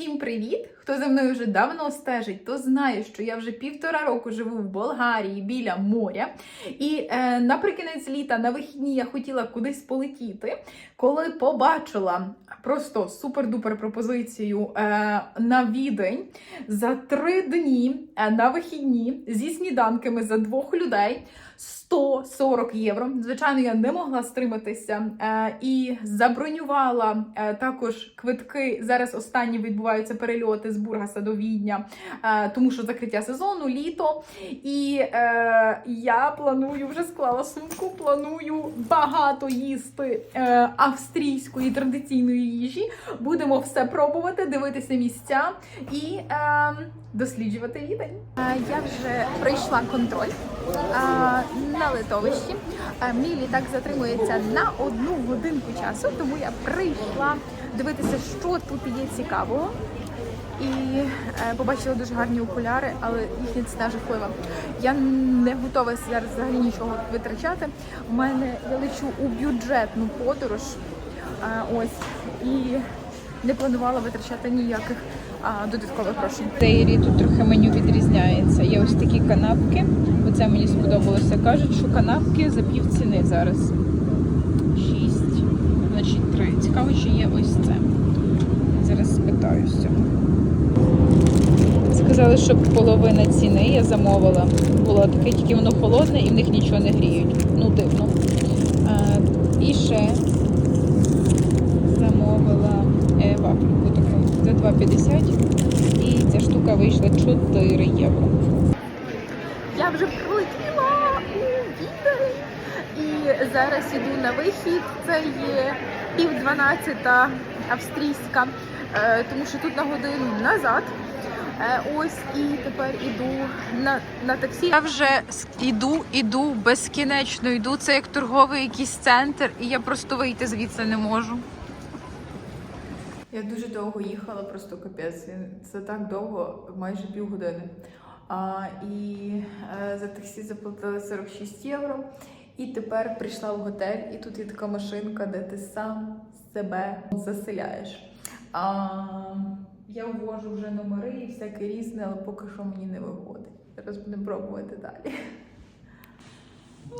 Всім привіт! Хто за мною вже давно стежить, то знає, що я вже півтора року живу в Болгарії біля моря. І е, наприкінець літа на вихідні я хотіла кудись полетіти, коли побачила просто супер-дупер пропозицію е, на відень за три дні е, на вихідні зі сніданками за двох людей. 140 євро. Звичайно, я не могла стриматися е, і забронювала е, також квитки. Зараз останні відбуваються перельоти з Бургаса до Відня, е, тому що закриття сезону, літо. І я планую вже склала сумку. Планую багато їсти австрійської традиційної їжі. Будемо все пробувати, дивитися місця і досліджувати відень. Я вже пройшла контроль на литовищі. Мій літак затримується на одну годинку часу, тому я прийшла дивитися, що тут є цікавого. І е, побачила дуже гарні окуляри, але їхня ціна жахлива. Я не готова зараз взагалі нічого витрачати. У мене я лечу у бюджетну подорож. Е, ось і не планувала витрачати ніяких а, додаткових грошей. Дейрі тут трохи меню відрізняється. Є ось такі канапки. Оце мені сподобалося. Кажуть, що канапки за пів ціни зараз. Шість, значить три. Цікаво, чи є ось це. Зараз спитаюся. Сказали, що половина ціни я замовила. Було таке, тільки воно холодне і в них нічого не гріють. Ну, дивно. А, і ще замовила е, вафельку таку за 2,50 і ця штука вийшла 4 євро. Я вже прилетіла у Відень і зараз іду на вихід. Це є пів дванадцята австрійська, е, тому що тут на годину назад. Е, Ось і тепер іду на, на таксі. Я вже іду, іду, безкінечно йду. Це як торговий якийсь центр, і я просто вийти звідси не можу. Я дуже довго їхала, просто капець. Це так довго, майже півгодини. І е, за таксі заплатила 46 євро. І тепер прийшла в готель, і тут є така машинка, де ти сам себе заселяєш. А, я ввожу вже номери і всяке різне, але поки що мені не виходить. Зараз будемо пробувати далі.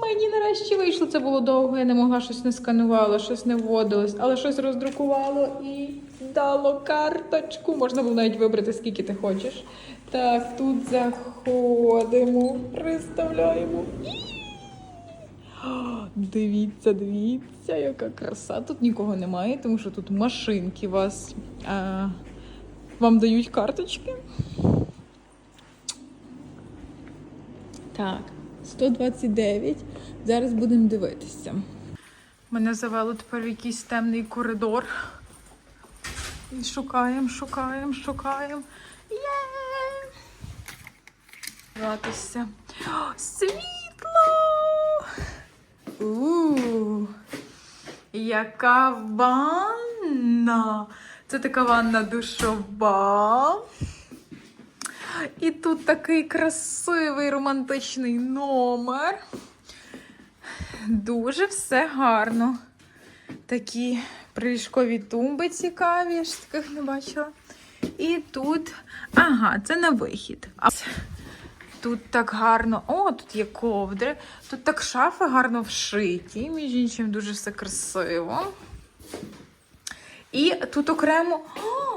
Мені нарешті вийшло, це було довго, я не могла щось не сканувала, щось не вводилось, але щось роздрукувало і дало карточку. Можна було навіть вибрати, скільки ти хочеш. Так, тут заходимо, представляємо. Дивіться, дивіться, яка краса. Тут нікого немає, тому що тут машинки вас а, вам дають карточки. Так, 129. Зараз будемо дивитися. Мене завело тепер в якийсь темний коридор. Шукаємо, шукаємо, шукаємо. Є! Гратися. О, Світло! У, яка ванна! Це така ванна душова. І тут такий красивий романтичний номер. Дуже все гарно. Такі приліжкові тумби цікаві, я ж таких не бачила. І тут, ага, це на вихід. Тут так гарно. О, тут є ковдри. Тут так шафи гарно вшиті. Між іншим, дуже все красиво. І тут окремо.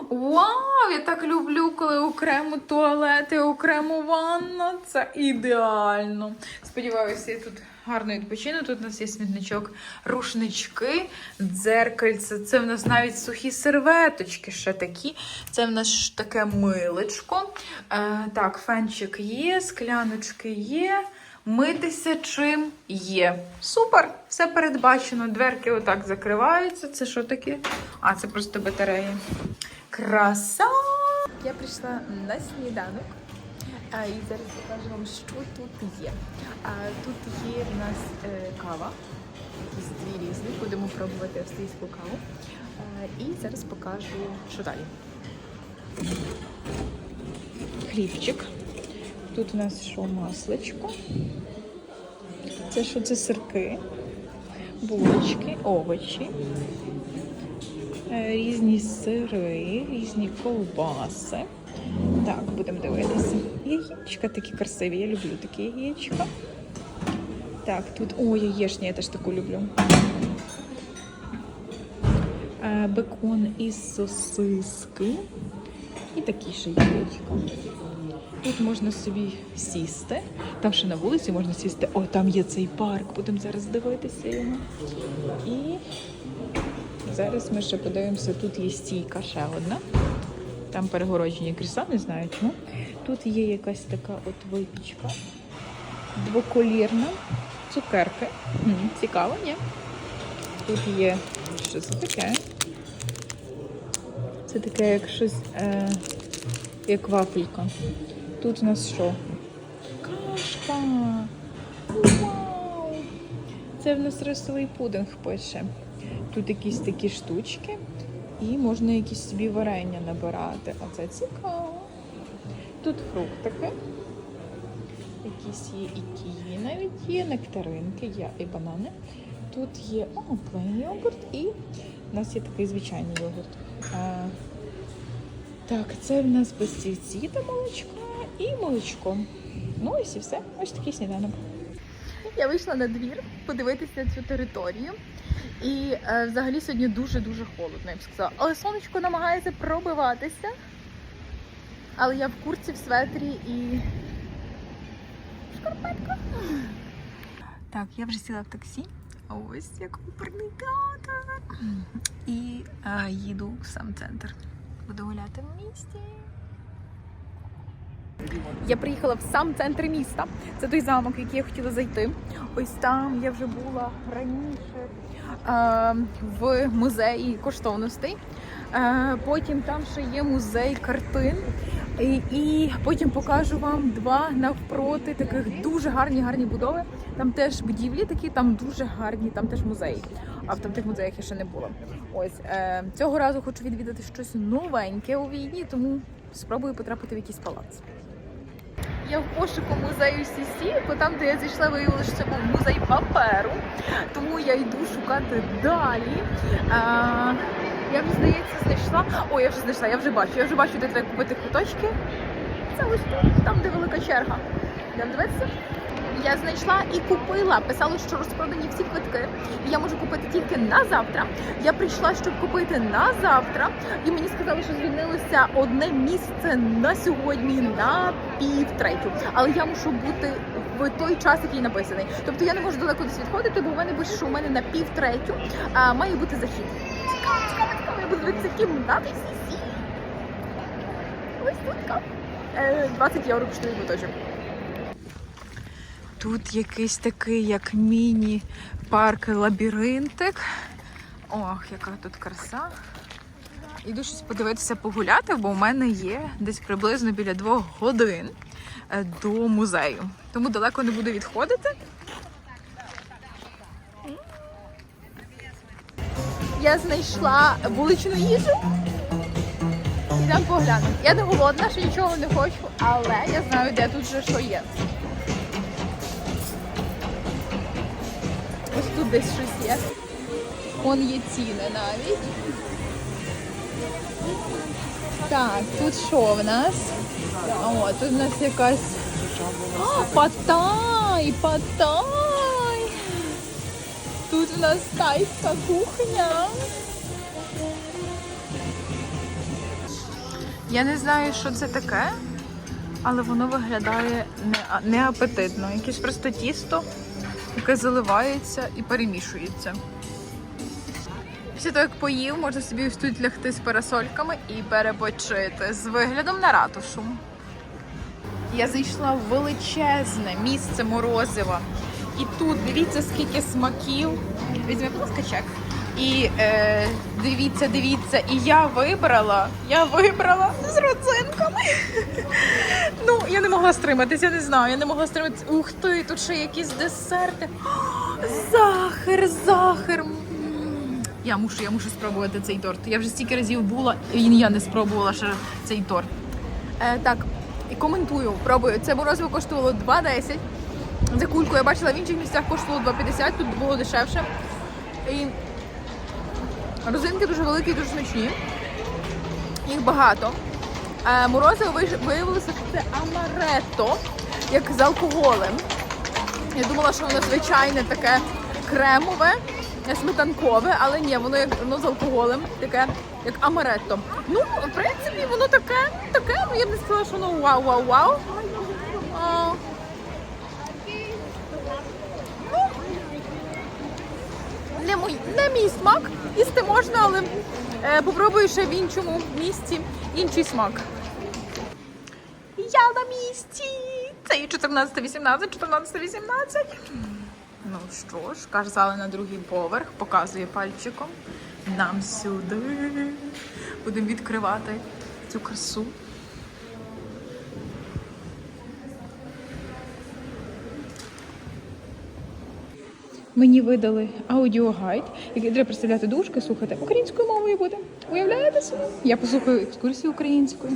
Вау! Я так люблю, коли окремо туалет і окремо ванна. Це ідеально. Сподіваюся, я тут гарно відпочину. Тут у нас є смітничок, рушнички, дзеркальце. Це в нас навіть сухі серветочки ще такі. Це в нас таке милечко. Е, так, фенчик є, скляночки є. Митися чим є. Супер! Все передбачено. Дверки отак закриваються. Це що таке? А, це просто батареї. Краса! Я прийшла на сніданок. А, і зараз покажу вам, що тут є. А, тут є в нас е, кава. Якісь дві різні. Будемо пробувати австрійську каву. А, і зараз покажу, що далі. Хлібчик. Тут у нас що масличко. Це що це сирки, булочки, овочі. Е, Різні сири, різні ковбаси. Так, будемо дивитися. Яєчка такі красиві. Я люблю такі яєчка. Так, тут. О, яєчня, я теж таку люблю. Е, Бекон із сосиски. І такі ще яєчка. Тут можна собі сісти. Там ще на вулиці можна сісти. О, там є цей парк. Будемо зараз дивитися його. І зараз ми ще подивимося, тут є стійка ще одна. Там перегороджені крісла, не знаю чому. Тут є якась така от випічка. Двоколірна. Цукерки. М, Цікаво, ні? Тут є що це таке? Це таке як щось, е, як вафелька. Тут у нас що? Кашка. Вау! Це в нас рисовий пудинг пише. Тут якісь такі штучки, і можна якісь собі варення набирати. А це цікаво. Тут фруктики. Якісь є і ківі, навіть є нектаринки, є і банани. Тут є о, йогурт і у нас є такий звичайний йогурт. А, так, це в нас безцівці та молочка і молочко. Ну ось і все. Ось такий сніданок. Я вийшла на двір подивитися цю територію. І е, взагалі сьогодні дуже-дуже холодно, я б сказала. Але сонечко намагається пробиватися. Але я в курці, в светрі і. Шкарпетка. Так, я вже сіла в таксі. Ось як оперний театр. І е, їду в сам центр. Буду гуляти в місті. Я приїхала в сам центр міста. Це той замок, який я хотіла зайти. Ось там я вже була раніше е, в музеї коштовностей. Е, потім там ще є музей картин. І, і потім покажу вам два навпроти таких дуже гарні гарні будови. Там теж будівлі такі, там дуже гарні, там теж музеї. А в там тих музеях я ще не була. Ось е, цього разу хочу відвідати щось новеньке у Відні, тому спробую потрапити в якийсь палац. Я в пошуку музею Сісі, бо там, де я зайшла, виявилося, що це був музей паперу. Тому я йду шукати далі. А, я вже, здається, знайшла. О, я вже знайшла, я вже бачу. Я вже бачу, де треба купити куточки. Це ось тут, там, де велика черга. Йдемо дивитися. Я знайшла і купила. Писало, що розпродані всі квитки. І я можу купити тільки на завтра. Я прийшла, щоб купити на завтра, і мені сказали, що звільнилося одне місце на сьогодні на пів третю. Але я мушу бути в той час, який написаний. Тобто я не можу далеко десь відходити, бо в мене пише, що у мене на пів третю а, має бути захід. Дивитися кімнати всі. Ось тут. Е, 20 євро коштує квиточок. Тут якийсь такий, як міні-парк лабіринтик. Ох, яка тут краса. Іду щось подивитися погуляти, бо у мене є десь приблизно біля двох годин е, до музею. Тому далеко не буду відходити. Я знайшла вуличну їжу. Ідемо поглянемо. Я не голодна, що нічого не хочу, але я знаю, де тут вже що є. Ось тут десь щось є. Вон є ціни навіть. Так, тут що в нас? О, тут у нас якась. Патай! Патай! Тут у нас тайська кухня. Я не знаю, що це таке, але воно виглядає неапетитно. Якесь просто тісто, яке заливається і перемішується. Після того, як поїв, можна собі ось тут лягти з парасольками і перепочити з виглядом на ратушу. Я зайшла в величезне місце морозива. І тут дивіться, скільки смаків. Візьми, будь ласка, чек. І е, дивіться, дивіться, і я вибрала, я вибрала з родзинками. ну, я не могла стриматися, я не знаю, я не могла стриматися. Ух ти, тут ще якісь десерти. Захар, захар. Я мушу, я мушу спробувати цей торт. Я вже стільки разів була, і я не спробувала ще цей торт. Е, так, і коментую, пробую. Це морозиво коштувало 2,10. За кульку я бачила в інших місцях коштувало 2,50, тут було дешевше. І Розинки дуже великі, дуже смачні. Їх багато. Е, морозиво виявилося, що це амаретто, як з алкоголем. Я думала, що воно звичайне таке кремове, сметанкове, але ні, воно як воно з алкоголем, таке як амаретто. Ну, в принципі, воно таке, таке, я б не сказала, що воно вау-вау-вау. Не, мій, не мій смак. Їсти можна, але е, попробую ще в іншому місці інший смак. Я на місці. Це і 14, 18, 14, 18. Ну що ж, казали на другий поверх, показує пальчиком. Нам сюди. Будемо відкривати цю красу. Мені видали аудіогайд, який треба представляти дужки, слухати українською мовою буде. Уявляєте собі? Я послухаю екскурсію українською.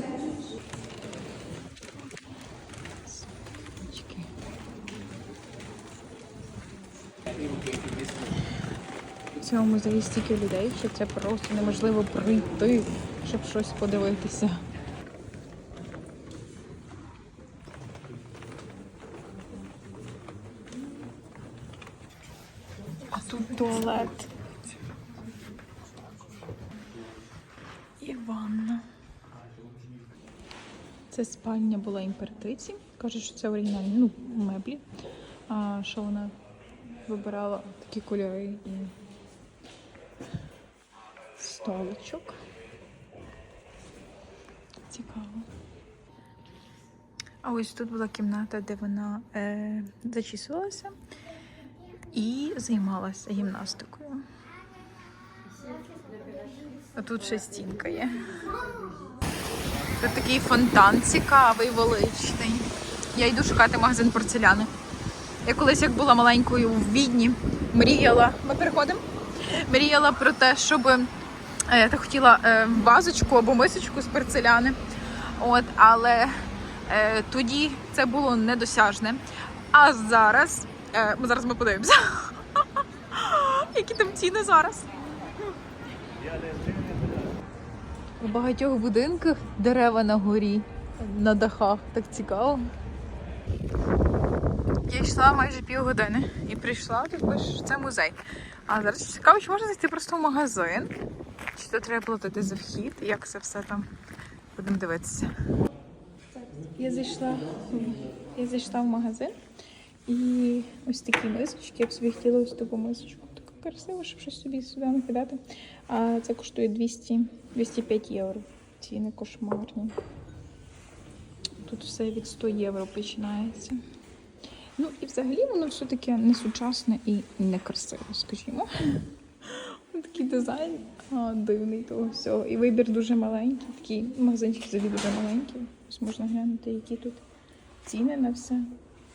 В цьому музеї стільки людей, що це просто неможливо прийти, щоб щось подивитися. А тут туалет. І ванна. Це спальня була імператриці. Каже, що це оригінальні ну, меблі. А що вона вибирала такі кольори і столичок. Цікаво. А ось тут була кімната, де вона е, зачісувалася і займалася гімнастикою. А тут ще стінка є. Тут такий фонтан цікавий, величний. Я йду шукати магазин порцеляни. Я колись, як була маленькою в Відні, мріяла. Ми переходимо. Мріяла про те, щоб е, я так хотіла е, вазочку або мисочку з порцеляни. От, але е, тоді це було недосяжне. А зараз, е, ми зараз ми подивимося. Які там ціни зараз? У багатьох будинках дерева на горі, на дахах. Так цікаво. Я йшла майже півгодини і прийшла, що це музей. А зараз цікаво, чи можна зайти просто в магазин? Чи то треба платити за вхід? Як це все там? Будемо дивитися. Я зайшла, я зайшла в магазин і ось такі мисочки. Я б собі хотіла ось таку мисочку. Така красива, щоб щось собі сюди накидати. А це коштує 200, 205 євро. Ціни кошмарні. Тут все від 100 євро починається. Ну і взагалі воно все таке несучасне і некрасиве, скажімо. Такий дизайн а, дивний того всього. І вибір дуже маленький. Такі магазинчики взагалі дуже маленькі. Ось можна глянути, які тут ціни на все.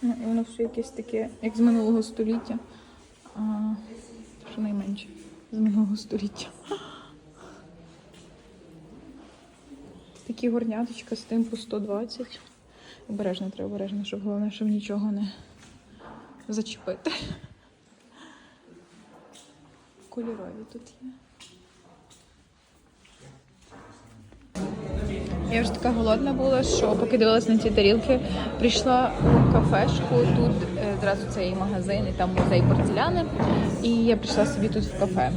Ну, і воно все якесь таке, як з минулого століття. А, щонайменше з минулого століття. Такі горняточка з тим по 120. Обережно треба обережно, щоб головне, щоб нічого не зачепити. Кольорові тут є. Я вже така голодна була, що поки дивилася на ці тарілки, прийшла у кафешку. Тут е, одразу цей магазин, і там музей порцеляни. І я прийшла собі тут в кафе.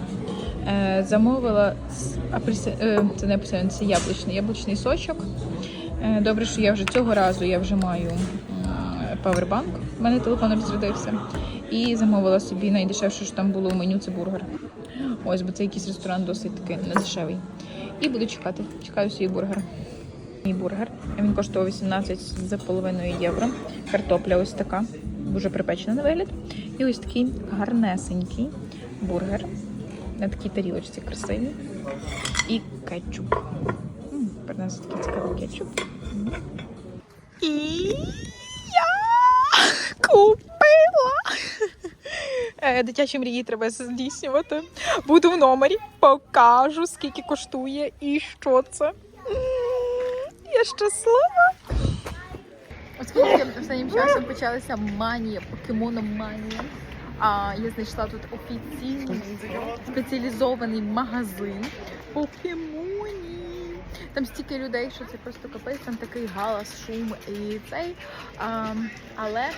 Е, Замовила с- е, це не апельсин, це яблучний, яблучний сочок. Добре, що я вже цього разу я вже маю павербанк. У мене телефон розрядився. І замовила собі найдешевше, що там було у меню, це бургер. Ось, бо це якийсь ресторан досить таки недешевий. І буду чекати. Чекаю свій бургер. Мій бургер. Він коштував 18,5 євро. Картопля ось така. Дуже припечена на вигляд. І ось такий гарнесенький бургер. На такій тарілочці красиві. І кетчуп. Принесли такий цікавий кетчуп. І я купила. Е, Дитячі мрії треба здійснювати. Буду в номері, покажу, скільки коштує і що це. Я щаслива. Оскільки останнім часом почалася манія, покемоном манія. А я знайшла тут офіційний спеціалізований магазин покемонів. Там стільки людей, що це просто капець, там такий галас, шум і цей. А, але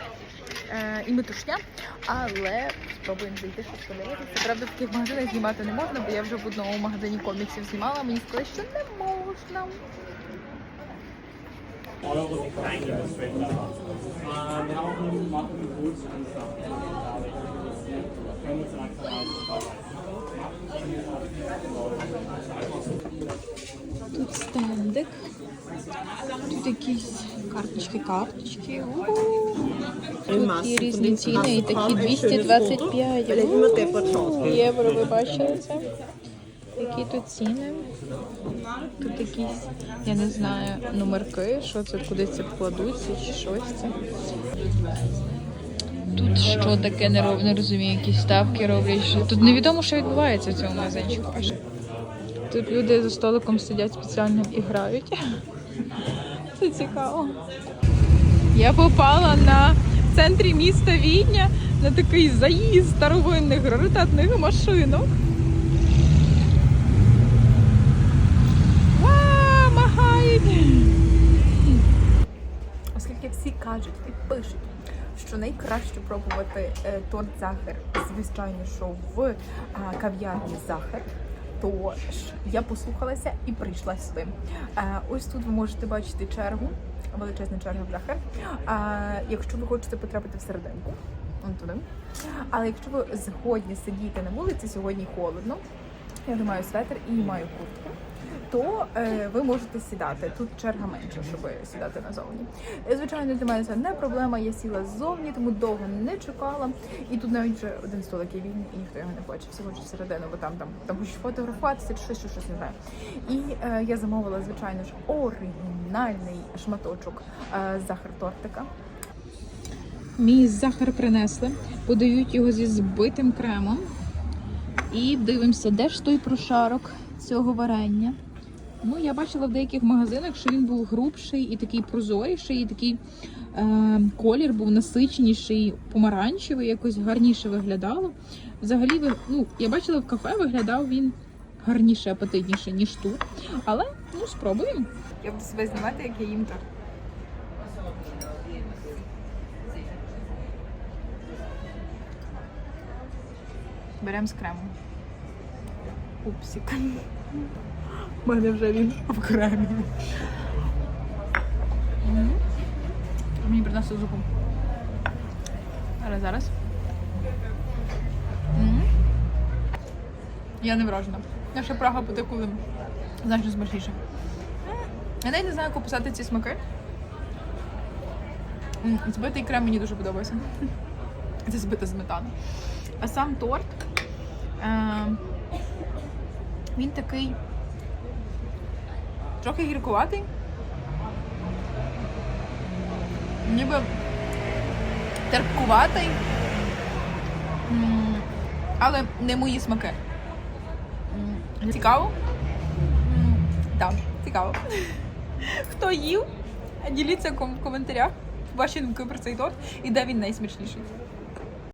е, і метушня. Але спробуємо зайти щось подивитися. Правда, в таких магазинах знімати не можна, бо я вже в одному магазині коміксів знімала. Мені сказали, що не можна. Die kleinen Spender. Ähm, wir haben auch einen Marken mit Boots und Stuff. Тут стендик. Тут якісь карточки, карточки. Тут є різні ціни, і такі 225 У, євро. Ви бачили це? Які тут ціни? Тут якісь, я не знаю, номерки, що це, куди це вкладуться, чи щось це. Тут що таке не роб- не розумію, якісь ставки роблять. Тут невідомо, що відбувається в цьому магазинчику. Тут люди за столиком сидять спеціально і грають. Це цікаво. Я попала на в центрі міста Відня на такий заїзд старовинних раритетних машинок. Оскільки всі кажуть і пишуть, що найкраще пробувати е, торт Захар, звичайно, що в е, кав'ярні Захар. То я послухалася і прийшла сюди. Е, ось тут ви можете бачити чергу, величезну чергу в Захар. Е, якщо ви хочете потрапити всерединку, он туди. Але якщо ви згодні сидіти на вулиці, сьогодні холодно, я не маю светр і маю куртку, то е, ви можете сідати. Тут черга менша, щоб сідати назовні. Е, Звичайно, для мене це не проблема. Я сіла ззовні, тому довго не чекала. І тут навіть вже один столик є вільний, і ніхто його не хоче. Всі хочуть всередину, бо там там там хочуть фотографуватися, чи щось, щось не знаю. І е, я замовила, звичайно ж, оригінальний шматочок е, захар тортика. Мій захар принесли, подають його зі збитим кремом. І дивимося, де ж той прошарок цього варення. Ну, я бачила в деяких магазинах, що він був грубший і такий прозоріший, і такий е, колір був насиченіший, помаранчевий, якось гарніше виглядало. Взагалі, ну, я бачила в кафе, виглядав він гарніше, апетитніше, ніж тут. Але ну, спробуємо. Я буду себе знімати, як я їм так. Беремо з кремом. Пупсик. У мене вже він в кремі. Мені принесли зупу. Але зараз. Я не вражена. Наша Прага буде коли значно смачніше. Я навіть не знаю, як описати ці смаки. Збитий крем мені дуже подобається. Це збита сметана. А сам торт. Е, він такий трохи гіркуватий. Ніби терпкуватий. Але не мої смаки. Цікаво? Так, цікаво. Хто їв? Діліться в коментарях ваші думки про цей торт і де він найсмачніший.